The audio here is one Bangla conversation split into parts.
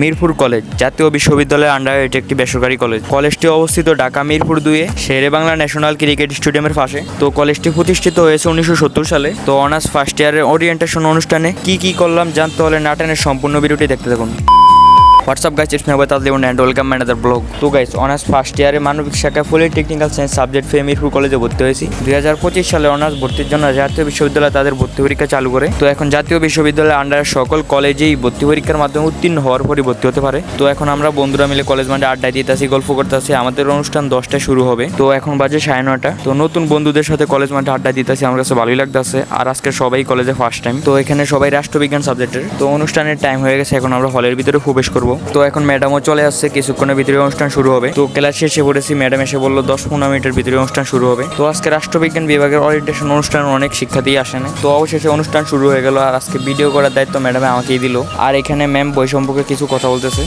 মিরপুর কলেজ, জাতীয় বিশ্ববিদ্যালয়ের আন্ডারে এটি একটি বেসরকারি কলেজ। কলেজটি অবস্থিত ঢাকা মিরপুর দুয়ে শেরে বাংলা ন্যাশনাল ক্রিকেট স্টেডিয়ামের পাশে। তো কলেজটি প্রতিষ্ঠিত হয়েছে উনিশশো সত্তর সালে। তো অনার্স ফার্স্ট ইয়ারের ওরিয়েন্টেশন অনুষ্ঠানে কি কি করলাম জানতে হলে নাটানের সম্পূর্ণ ভিডিওটি দেখতে থাকুন। WhatsApp guys it's মেবাই Tazlim and welcome manager blog তো গাইস অনার্স ফার্স্ট ইয়ারে মানবিক শাখায় ফুলি টেকনিক্যাল সায়েন্স সাবজেক্ট ফে মিরপুর কলেজে ভর্তি হয়েছি। দুই হাজার পঁচিশ সালে অনার্স ভর্তির জন্য জাতীয় বিশ্ববিদ্যালয় তাদের ভর্তি পরীক্ষা চালু করে। তো এখন জাতীয় বিশ্ববিদ্যালয়ের আন্ডারে সকল কলেজেই ভর্তি পরীক্ষার মাধ্যমে উত্তীর্ণ হওয়ার পরই ভর্তি হতে পারে। তো এখন আমরা বন্ধুরা মিলে কলেজ মাঠে আড্ডায় দিতেছি, গল্প করতেছি। আমাদের অনুষ্ঠান দশটায় শুরু হবে। তো এখন বাজে সাড়ে নটা তো নতুন বন্ধুদের সাথে কলেজ মাঠে আড্ডা দিতেছি, আমার কাছে ভালোই লাগতেছে। আর আজকে সবাই কলেজে ফার্স্ট টাইম তো এখানে সবাই রাষ্ট্রবিজ্ঞান সাবজেক্টের তো অনুষ্ঠানের টাইম হয়ে গেছে, এখন আমরা হলের ভিতরে প্রবেশ করব। তো এখন ম্যাডামও চলে আসছে, কিছুক্ষণের ভিতরে অনুষ্ঠান শুরু হবে। তো ক্লাস শেষে পড়েছি, ম্যাডাম এসে বলল, দশ পনেরো মিনিটের ভিতরে অনুষ্ঠান শুরু হবে। তো আজকে রাষ্ট্রবিজ্ঞান বিভাগের ওরিয়েন্টেশন অনুষ্ঠান অনেক শিক্ষার্থী আসেনি তো অবশেষে অনুষ্ঠান শুরু হয়ে গেল, আর আজকে ভিডিও করার দায়িত্ব ম্যাডামে আমাকেই দিল। আর এখানে ম্যাম বই সম্পর্কে কিছু কথা বলতেছে।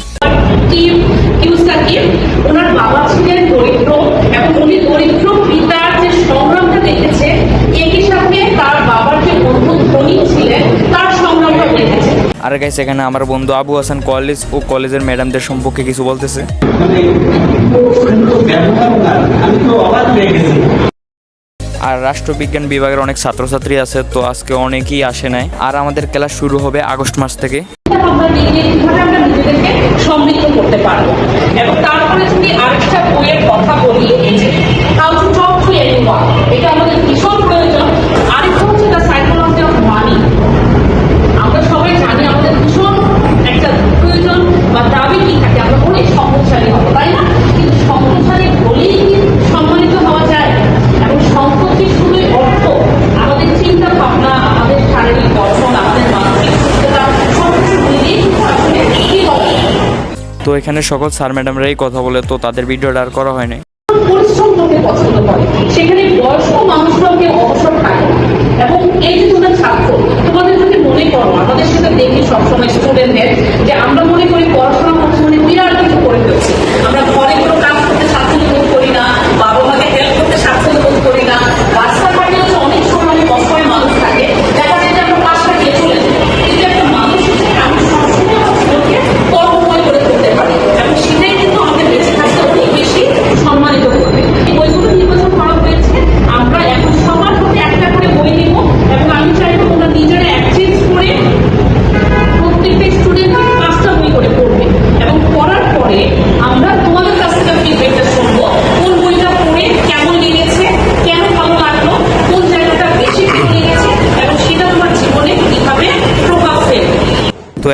ওনার বাবা ছিলেন দরিদ্র, এবং উনি দরিদ্র পিতার যে সংগ্রামটা দেখেছে একই সাথে তার বাবার যে বন্ধু ধনী ছিলেন তার সংগ্রামটা আর এখানে আমার বন্ধু আবু হাসান কলেজ ও কলেজের ম্যাডামদের সম্পর্কে কিছু বলতেছে। আর রাষ্ট্রবিজ্ঞান বিভাগের অনেক ছাত্রছাত্রী আছে, তো আজকে অনেকেই আসে নাই। আর আমাদের ক্লাস শুরু হবে আগস্ট মাস থেকে। আমরা নিজেদেরকে সমৃদ্ধ করতে পারব। এবং তারপরে যদি আরেকটা বইয়ের কথা বলি তো এখানে সকল স্যার ম্যাডামরাই কথা বলে, তো তাদের ভিডিওটা আর করা হয়নি। পছন্দ করে। সেখানে বয়স্ক মানুষরাও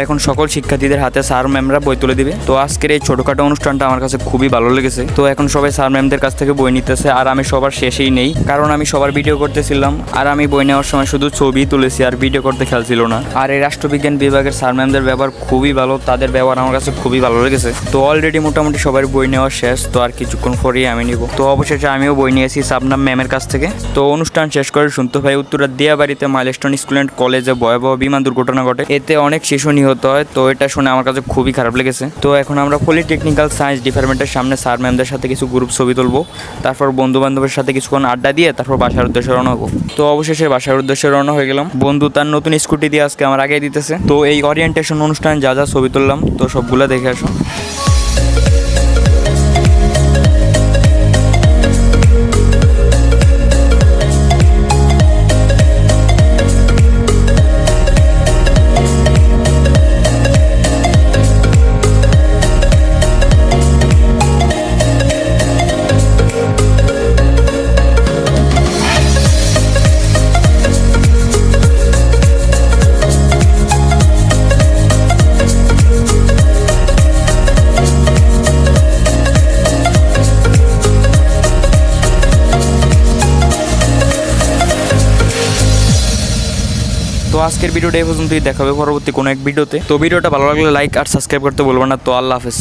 এখন সকল শিক্ষার্থীদের হাতে স্যার ম্যামরা বই তুলে দিবে। তো আজকের এই ছোটখাটো অনুষ্ঠানটা আমার কাছে খুবই ভালো লেগেছে। তো এখন সবাই স্যার ম্যামদের কাছ থেকে বই নিতেছে আর আমি সবার শেষেই নেই। কারণ আমি সবার ভিডিও করতেছিলাম আর আমি বই নেওয়ার সময় শুধু ছবি তুলেছি আর ভিডিও করতে খেয়াল ছিল না। আর এই রাষ্ট্রবিজ্ঞান বিভাগের স্যার ম্যামদের ব্যবহার খুবই ভালো, তাদের ব্যবহার আমার কাছে খুবই ভালো লেগেছে। তো অলরেডি মোটামুটি সবার বই নেওয়া শেষ, তো আর কিছুক্ষণ পরেই আমি নিব। তো অবশেষে আমিও বই নিয়েছি সাবনাম ম্যামের কাছ থেকে। তো অনুষ্ঠান শেষ করে শুনতে ভাই উত্তরা দিয়াবাড়িতে মাইলস্টোন স্কুল অ্যান্ড কলেজে ভয়াবহ বিমান দুর্ঘটনা ঘটে। এতে অনেক শিশু নিহত হয়, তো এটা শুনে আমার কাছে খুবই খারাপ লেগেছে। তো এখন আমরা পলিটেকনিক্যাল সায়েন্স ডিপার্টমেন্টের সামনে স্যার ম্যামদের সাথে কিছু গ্রুপ ছবি তুলবো, তারপর বন্ধু বান্ধবের সাথে কিছুক্ষণ আড্ডা দিয়ে তারপর বাসার উদ্দেশ্যে রওনা হব। তো অবশেষে বাসার উদ্দেশ্যে রওনা হয়ে গেলাম। বন্ধু তার নতুন স্কুটি দিয়ে আজকে আমার আগে দিতেছে। তো এই অরিয়েন্টেশন অনুষ্ঠানে যা যা ছবি তুললাম, তো সবগুলো দেখে আসো। তো আজকের ভিডিওটা এই পর্যন্তই। দেখাবে পরবর্তী কোনো এক ভিডিওতে। তো ভিডিওটা ভালো লাগলে লাইক আর সাবস্ক্রাইব করতে বলব না। তো আল্লাহ হাফেজ।